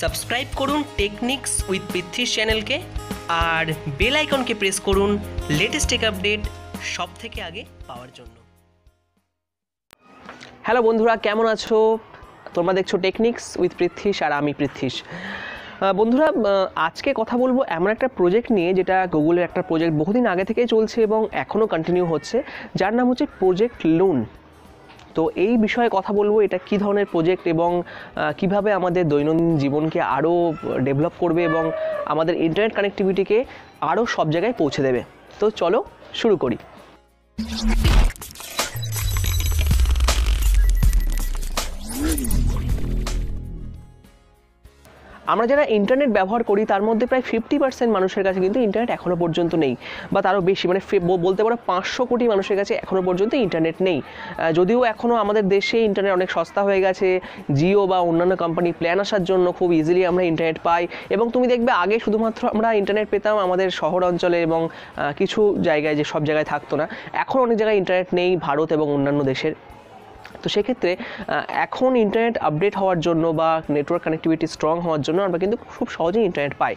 Subscribe করুন techniques with পৃথ্বীর চ্যানেলকে আর বেল আইকনকে প্রেস করুন লেটেস্ট টেক আপডেট সব থেকে আগে পাওয়ার জন্য। হ্যালো বন্ধুরা, কেমন আছো? তোমরা দেখছ টেকনিক্স উইথ পৃথ্বীশ আর আমি পৃথ্বীশ বন্ধুরা আজকে কথা বলব এমন একটা প্রজেক্ট নিয়ে যেটা গুগলের একটা প্রজেক্ট বহুদিন আগে থেকেই চলছে এবং এখনও কন্টিনিউ হচ্ছে। যার নাম হচ্ছে প্রজেক্ট লুন তো এই বিষয়ে কথা বলব, এটা কি ধরনের প্রজেক্ট এবং কীভাবে আমাদের দৈনন্দিন জীবনকে আরও ডেভেলপ করবে এবং আমাদের ইন্টারনেট কানেক্টিভিটিকে আরও সব জায়গায় পৌঁছে দেবে। তো চলো শুরু করি। আমরা যারা ইন্টারনেট ব্যবহার করি, তার মধ্যে প্রায় ফিফটি পার্সেন্ট মানুষের কাছে কিন্তু ইন্টারনেট এখনও পর্যন্ত নেই। বা তারও বেশি মানে বলতে পারো পাঁচশো কোটি মানুষের কাছে এখনও পর্যন্ত ইন্টারনেট নেই। যদিও এখনও আমাদের দেশে ইন্টারনেট অনেক সস্তা হয়ে গেছে জিও বা অন্যান্য কোম্পানি প্ল্যান আসার জন্য খুব ইজিলি আমরা ইন্টারনেট পাই। এবং তুমি দেখবে আগে শুধুমাত্র আমরা ইন্টারনেট পেতাম আমাদের শহর অঞ্চলে এবং কিছু জায়গায় যে সব জায়গায় থাকতো না। এখন অনেক জায়গায় ইন্টারনেট নেই ভারত এবং অন্যান্য দেশের। তো সেক্ষেত্রে এখন ইন্টারনেট আপডেট হওয়ার জন্য বা নেটওয়ার্ক কানেক্টিভিটি স্ট্রং হওয়ার জন্য আমরা কিন্তু খুব সহজেই ইন্টারনেট পাই।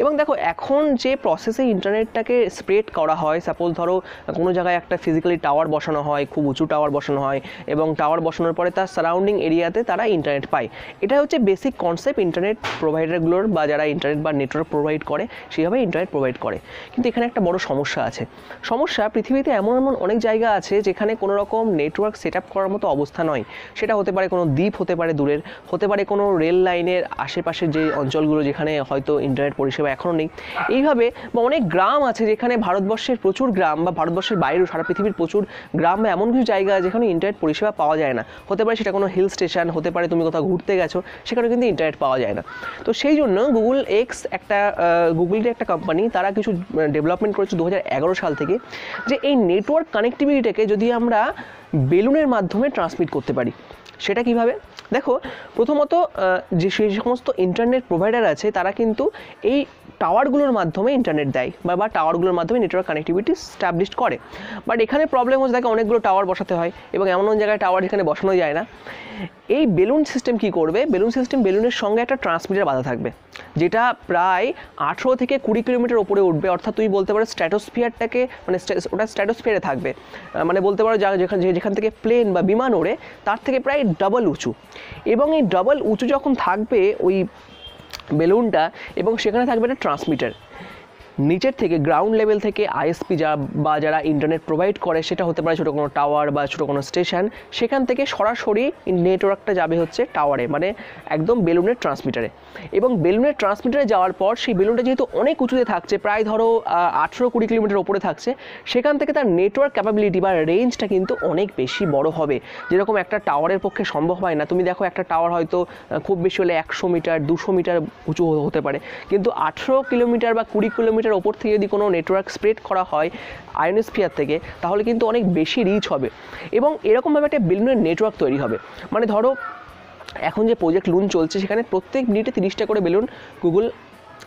এবং দেখো, এখন যে প্রসেসে ইন্টারনেটটাকে স্প্রেড করা হয় সাপোজ ধরো, কোনো জায়গায় একটা ফিজিক্যালি টাওয়ার বসানো হয়, খুব উঁচু টাওয়ার বসানো হয়, এবং টাওয়ার বসানোর পরে তার সারাউন্ডিং এরিয়াতে তারা ইন্টারনেট পায়। এটা হচ্ছে বেসিক কনসেপ্ট ইন্টারনেট প্রোভাইডারগুলোর বা যারা ইন্টারনেট বা নেটওয়ার্ক প্রোভাইড করে সেইভাবে ইন্টারনেট প্রোভাইড করে। কিন্তু এখানে একটা বড় সমস্যা আছে। সমস্যা, পৃথিবীতে এমন এমন অনেক জায়গা আছে যেখানে কোনো রকম নেটওয়ার্ক সেট আপ করার মতো অবস্থা নয়। সেটা হতে পারে কোনো দ্বীপ, হতে পারে দূরের, হতে পারে কোনো রেল লাইনের আশেপাশের যে অঞ্চলগুলো যেখানে হয়তো ইন্টারনেট পরিষেবা এখনও নেই। এইভাবে বা অনেক গ্রাম আছে যেখানে ভারতবর্ষের প্রচুর গ্রাম বা ভারতবর্ষের বাইরেও সারা পৃথিবীর প্রচুর গ্রাম বা এমন কিছু জায়গা যেখানে ইন্টারনেট পরিষেবা পাওয়া যায় না। হতে পারে সেটা কোনো হিল স্টেশন, হতে পারে তুমি কোথাও ঘুরতে গেছো সেখানে কিন্তু ইন্টারনেট পাওয়া যায় না। তো সেই জন্য গুগল এক্স একটা গুগলের একটা কোম্পানি তারা কিছু ডেভেলপমেন্ট করেছে দু হাজার এগারো সাল থেকে যে এই নেটওয়ার্ক কানেক্টিভিটিটাকে যদি আমরা বেলুনের মাধ্যমে ট্রান্সমিট করতে পারি। সেটা কীভাবে? দেখো, প্রথমত যে সেই সমস্ত ইন্টারনেট প্রোভাইডার আছে, তারা কিন্তু এই টাওয়ারগুলোর মাধ্যমে ইন্টারনেট দেয় বা বা টাওয়ারগুলোর মাধ্যমে নেটওয়ার্ক কানেক্টিভিটি স্টাবলিশ করে। বাট এখানে প্রবলেম হচ্ছে, দেখো অনেকগুলো টাওয়ার বসাতে হয় এবং এমন জায়গায় টাওয়ার এখানে বসানো যায় না। এই বেলুন সিস্টেম কি করবে? বেলুন সিস্টেম বেলুনের সঙ্গে একটা ট্রান্সমিটার বাধা থাকবে, যেটা প্রায় আঠেরো থেকে কুড়ি কিলোমিটার ওপরে উঠবে। অর্থাৎ তুমি বলতে পারো স্ট্র্যাটোস্ফিয়ারটাকে মানে ওটা স্ট্র্যাটোস্ফিয়ারে থাকবে। মানে বলতে পারো যেখান যেখান থেকে প্লেন বা বিমান ওড়ে, তার থেকে প্রায় ডাবল উঁচু। এবং এই ডাবল উঁচু যখন থাকবে, ওই বেলুনটা এবং সেখানে থাকবে একটা ট্রান্সমিটার। নিচের থেকে গ্রাউন্ড লেভেল থেকে আইএসপি যা বা যারা ইন্টারনেট প্রোভাইড করে, সেটা হতে পারে ছোটো কোনো টাওয়ার বা ছোটো কোনো স্টেশন সেখান থেকে সরাসরি নেটওয়ার্কটা যাবে হচ্ছে টাওয়ারে মানে একদম বেলুনের ট্রান্সমিটারে এবং বেলুনের ট্রান্সমিটারে যাওয়ার পর, সেই বেলুনটা যেহেতু অনেক উঁচুতে থাকছে, প্রায় ধরো আঠেরো কুড়ি কিলোমিটার ওপরে থাকছে, সেখান থেকে তার নেটওয়ার্ক ক্যাপাবিলিটি বা রেঞ্জটা কিন্তু অনেক বেশি বড় হবে। যেরকম একটা টাওয়ারের পক্ষে সম্ভব হয় না। তুমি দেখো একটা টাওয়ার হয়তো খুব বেশি হলে একশো মিটার, দুশো মিটার উঁচু হতে পারে। কিন্তু আঠেরো কিলোমিটার বা কুড়ি কিলোমিটার ওপর থেকে যদি কোনো নেটওয়ার্ক স্প্রেড করা হয় আয়নোস্ফিয়ার থেকে, তাহলে কিন্তু অনেক বেশি রিচ হবে। এবং এরকমভাবে একটা বেলুনের নেটওয়ার্ক তৈরি হবে। মানে ধরো, এখন যে প্রজেক্ট লুন চলছে, সেখানে প্রত্যেক মিনিটে তিরিশটা করে বেলুন গুগল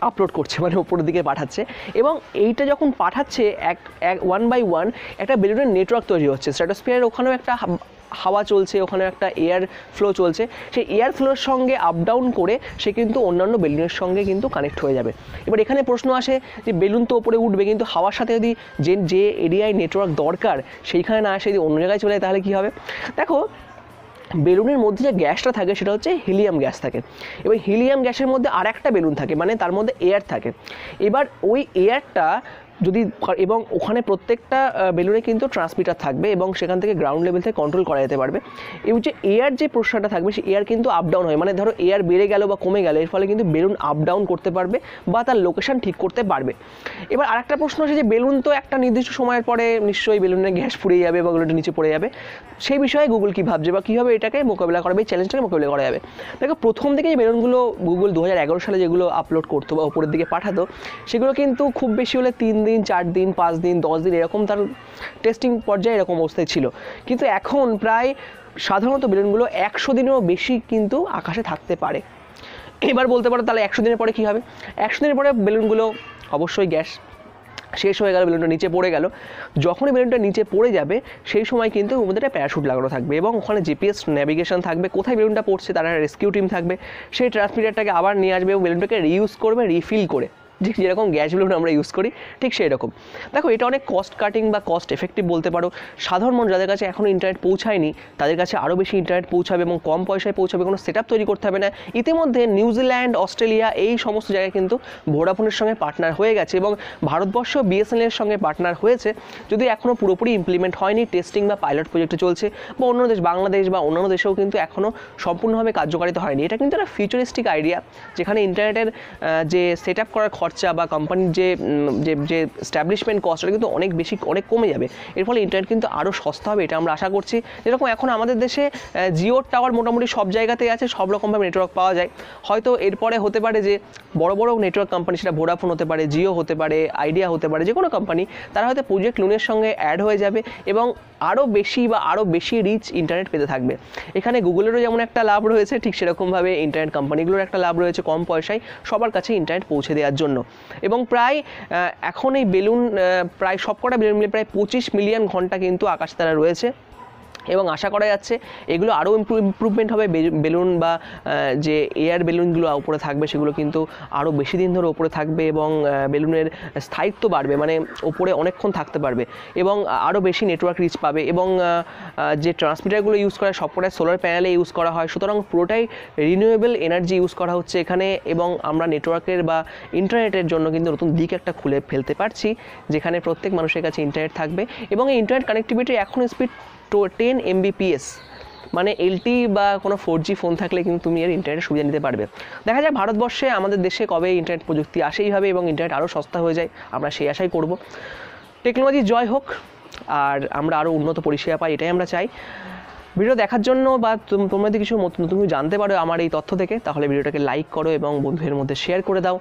আপলোড করছে মানে ওপরের দিকে পাঠাচ্ছে। এবং এইটা যখন পাঠাচ্ছে, এক এক ওয়ান বাই ওয়ান একটা বেলুনের নেটওয়ার্ক তৈরি হচ্ছে। স্ট্র্যাটোস্ফিয়ারের ওখানেও একটা হাওয়া চলছে, ওখানে একটা এয়ার ফ্লো চলছে। সেই এয়ার ফ্লোর সঙ্গে আপ ডাউন করে সে কিন্তু অন্যান্য বেলুনের সঙ্গে কিন্তু কানেক্ট হয়ে যাবে। এবার এখানে প্রশ্ন আসে যে বেলুন তো ওপরে উঠবে, কিন্তু হাওয়ার সাথে যদি যে যে এরিয়ায় নেটওয়ার্ক দরকার, সেইখানে না আসে যদি অন্য জায়গায় চলে যায়, তাহলে কী হবে? দেখো, বেলুনের মধ্যে যে গ্যাসটা থাকে, সেটা হচ্ছে হিলিয়াম গ্যাস থাকে। এবার হিলিয়াম গ্যাসের মধ্যে আর একটা বেলুন থাকে মানে তার মধ্যে এয়ার থাকে। এবার ওই এয়ারটা যদি এবং ওখানে প্রত্যেকটা বেলুনে কিন্তু ট্রান্সমিটার থাকবে এবং সেখান থেকে গ্রাউন্ড লেভেল থেকে কন্ট্রোল করা যেতে পারবে। এবং যে এয়ার যে প্রশ্নটা থাকবে, সেই এয়ার কিন্তু আপ ডাউন হয়। মানে ধরো এয়ার বেড়ে গেল বা কমে গেল, এর ফলে কিন্তু বেলুন আপ ডাউন করতে পারবে বা তার লোকেশন ঠিক করতে পারবে। এবার আরেকটা প্রশ্ন আছে যে, বেলুন তো একটা নির্দিষ্ট সময়ের পরে নিশ্চয়ই বেলুনের গ্যাস ফুরিয়ে যাবে বা ওগুলোটা নিচে পড়ে যাবে। সেই বিষয়ে গুগল কী ভাবছে বা কীভাবে এটাকে মোকাবিলা করা হবে এই চ্যালেঞ্জটাকে মোকাবিলা করা যাবে? দেখো, প্রথম থেকে যে বেলুনগুলো গুগল দু হাজার এগারো সালে যেগুলো আপলোড করতো বা উপরের দিকে পাঠাতো, সেগুলো কিন্তু খুব বেশি হলে তিন দিন, চার দিন, পাঁচ দিন, দশ দিন, এরকম তার টেস্টিং পর্যায়ে এরকম অবস্থায় ছিল। কিন্তু এখন প্রায় সাধারণত বেলুনগুলো একশো দিনেরও বেশি কিন্তু আকাশে থাকতে পারে। এবার বলতে পারো তাহলে একশো দিনের পরে কী হবে? একশো দিনের পরে বেলুনগুলো অবশ্যই গ্যাস শেষ হয়ে গেল বেলুনটা নিচে পড়ে গেল। যখনই বেলুনটা নিচে পড়ে যাবে, সেই সময় কিন্তু মধ্যে একটা প্যারাশুট লাগানো থাকবে এবং ওখানে জিপিএস ন্যাভিগেশন থাকবে, কোথায় বেলুনটা পড়ছে, তারা রেস্কিউ টিম থাকবে, সেই ট্রান্সমিটারটাকে আবার নিয়ে আসবে এবং বেলুনটাকে রিইউজ করবে রিফিল করে। ঠিক যেরকম গ্যাস বেলুন আমরা ইউজ করি, ঠিক সেই রকম দেখো, এটা অনেক কস্ট কাটিং বা কস্ট এফেক্টিভ বলতে পারো। সাধারণ মানুষ যাদের কাছে এখনও ইন্টারনেট পৌঁছায়নি, তাদের কাছে আরও বেশি ইন্টারনেট পৌঁছাবে এবং কম পয়সায় পৌঁছাবে, কোনো সেট তৈরি করতে হবে না। ইতিমধ্যে নিউজিল্যান্ড অস্ট্রেলিয়া এই সমস্ত জায়গায় কিন্তু ভোডাফোনের সঙ্গে পার্টনার হয়ে গেছে এবং ভারতবর্ষ বিএসএনএল এর সঙ্গে পার্টনার হয়েছে। যদি এখনও পুরোপুরি ইমপ্লিমেন্ট হয়নি টেস্টিং বা পাইলট প্রজেক্টে চলছে বা অন্য দেশ, বাংলাদেশ বা অন্যান্য দেশেও কিন্তু এখনও সম্পূর্ণভাবে কার্যকারিতা হয়নি। এটা কিন্তু একটা ফিউচারিস্টিক আইডিয়া যেখানে ইন্টারনেটের যে সেট আপ করার খরচা বা কোম্পানির যে যে যে স্ট্যাবলিশমেন্ট কস্ট এটা কিন্তু অনেক বেশি, অনেক কমে যাবে। এর ফলে ইন্টারনেট কিন্তু আরও সস্তা হবে, এটা আমরা আশা করছি। যেরকম এখন আমাদের দেশে জিওর টাওয়ার মোটামুটি সব জায়গাতেই আছে, সব রকমভাবে নেটওয়ার্ক পাওয়া যায়। হয়তো এরপরে হতে পারে যে, বড় বড় নেটওয়ার্ক কোম্পানি সেটা ভোডাফোন হতে পারে জিও হতে পারে আইডিয়া হতে পারে যে কোনো কোম্পানি তারা হয়তো প্রজেক্ট লোনের সঙ্গে অ্যাড হয়ে যাবে এবং আরও বেশি বা আরও বেশি রিচ ইন্টারনেট পেতে থাকবে। এখানে গুগলেরও যেমন একটা লাভ রয়েছে, ঠিক সেরকমভাবে ইন্টারনেট কোম্পানিগুলোর একটা লাভ রয়েছে কম পয়সায় সবার কাছে ইন্টারনেট পৌঁছে দেওয়ার জন্য। এবং প্রায় এখন এই বেলুন প্রায় সবকটা বেলুন মিলে প্রায় পঁচিশ মিলিয়ন ঘণ্টা কিন্তু আকাশ তারা রয়েছে। এবং আশা করা যাচ্ছে এগুলো আরও ইমপ্রুভমেন্ট হবে। বেলুন বা যে এয়ার বেলুনগুলো উপরে থাকবে, সেগুলো কিন্তু আরও বেশি দিন ধরে ওপরে থাকবে এবং বেলুনের স্থায়িত্ব বাড়বে মানে ওপরে অনেকক্ষণ থাকতে পারবে এবং আরও বেশি নেটওয়ার্ক রিচ পাবে এবং যে ট্রান্সমিটারগুলো ইউজ করা সবকটাই সোলার প্যানেলে ইউজ করা হয়। সুতরাং পুরোটাই রিনিউয়েবল এনার্জি ইউজ করা হচ্ছে এখানে এবং আমরা নেটওয়ার্কের বা ইন্টারনেটের জন্য কিন্তু নতুন দিক একটা খুলে ফেলতে পারছি, যেখানে প্রত্যেক মানুষের কাছে ইন্টারনেট থাকবে এবং এই ইন্টারনেট কানেক্টিভিটি এখন স্পিড টেন এমবিপিএস মানে এলটি বা কোনো ফোর জি ফোন থাকলে কিন্তু তুমি এর ইন্টারনেট সুবিধা নিতে পারবে। দেখা যায় ভারতবর্ষে আমাদের দেশে কবে ইন্টারনেট প্রযুক্তি আসেই হবে এবং ইন্টারনেট আরও সস্তা হয়ে যায়, আমরা সেই আশাই করব। টেকনোলজি জয় হোক, আর আমরা আরও উন্নত পরিষেবা পাই, এটাই আমরা চাই। ভিডিও দেখার জন্য বা তোম- তোমরা যদি কিছু নতুন কিছু জানতে পারো আমার এই তথ্য থেকে, তাহলে ভিডিওটাকে লাইক করো এবং বন্ধুদের মধ্যে শেয়ার করে দাও।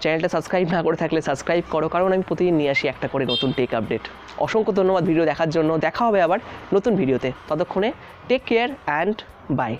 চ্যানেলটা সাবস্ক্রাইব না করে থাকলে সাবস্ক্রাইব করো, কারণ আমি প্রতিদিন নিয়ে আসি একটা করে নতুন টেক আপডেট অসংখ্য ধন্যবাদ ভিডিও দেখার জন্য। দেখা হবে আবার নতুন ভিডিওতে। ততক্ষণে টেক কেয়ার অ্যান্ড বাই